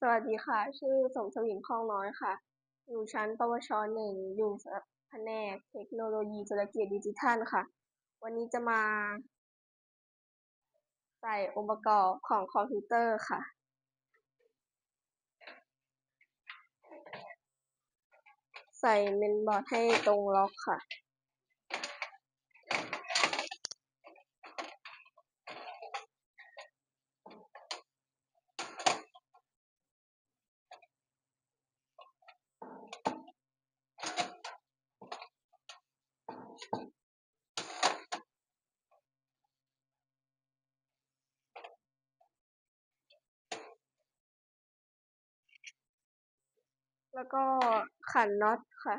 สวัสดีค่ะ ชื่อสมสวินพองน้อยค่ะ อยู่ชั้น ปวชหนึ่ง อยู่แผนกเทคโนโลยีธุรกิจดิจิทัลค่ะ วันนี้จะมา ใส่องค์ประกอบของคอมพิวเตอร์ค่ะ ใส่เมนบอร์ดให้ตรงล็อกค่ะ แล้วก็ขันน็อตค่ะ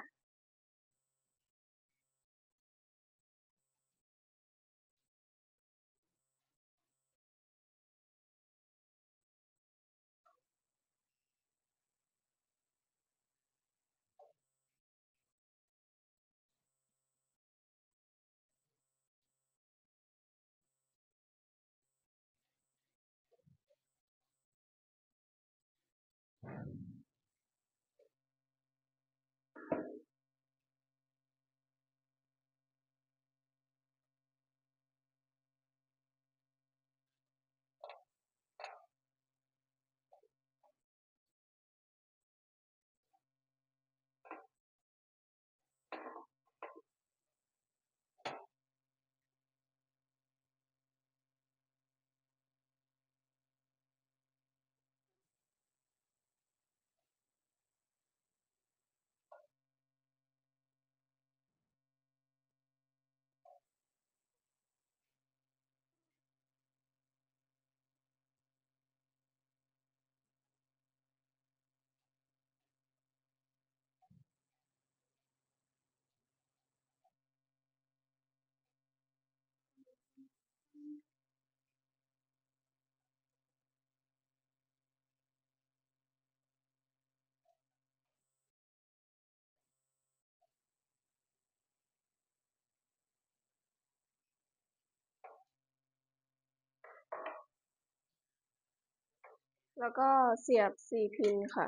แล้วก็เสียบ4พินค่ะ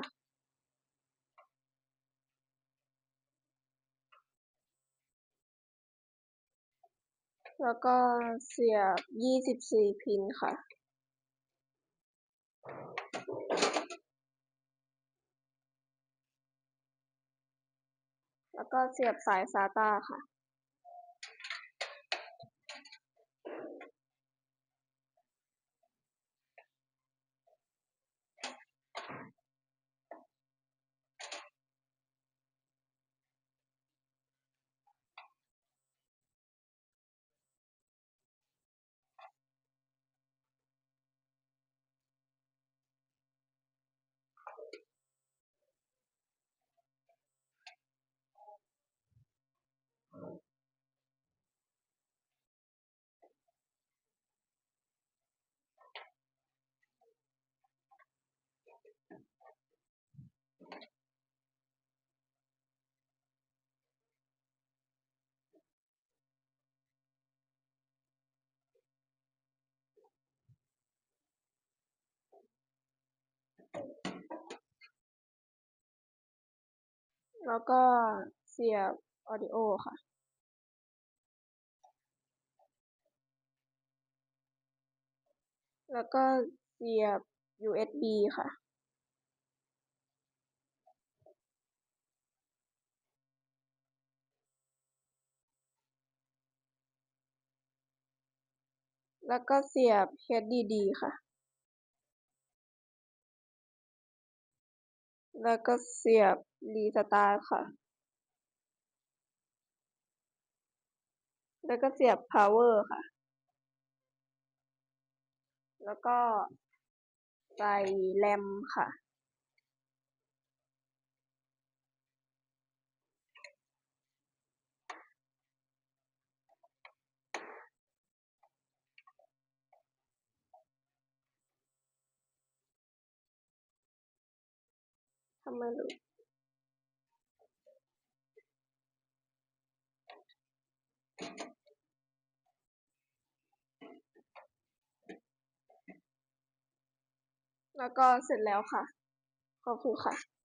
แล้วก็เสียบ 24 พินค่ะแล้วก็เสียบสาย SATA ค่ะ แล้วก็เสียบ Audio ค่ะ แล้วก็เสียบ USB ค่ะ แล้วก็เสียบ HDD ค่ะ แล้วก็เสียบรีสตาร์ค่ะ แล้วก็เสียบ Power ค่ะ แล้วก็ใส่แรมค่ะำมหลุดแล้วก็เสร็จแล้วค่ะ ขอบคุณค่ะ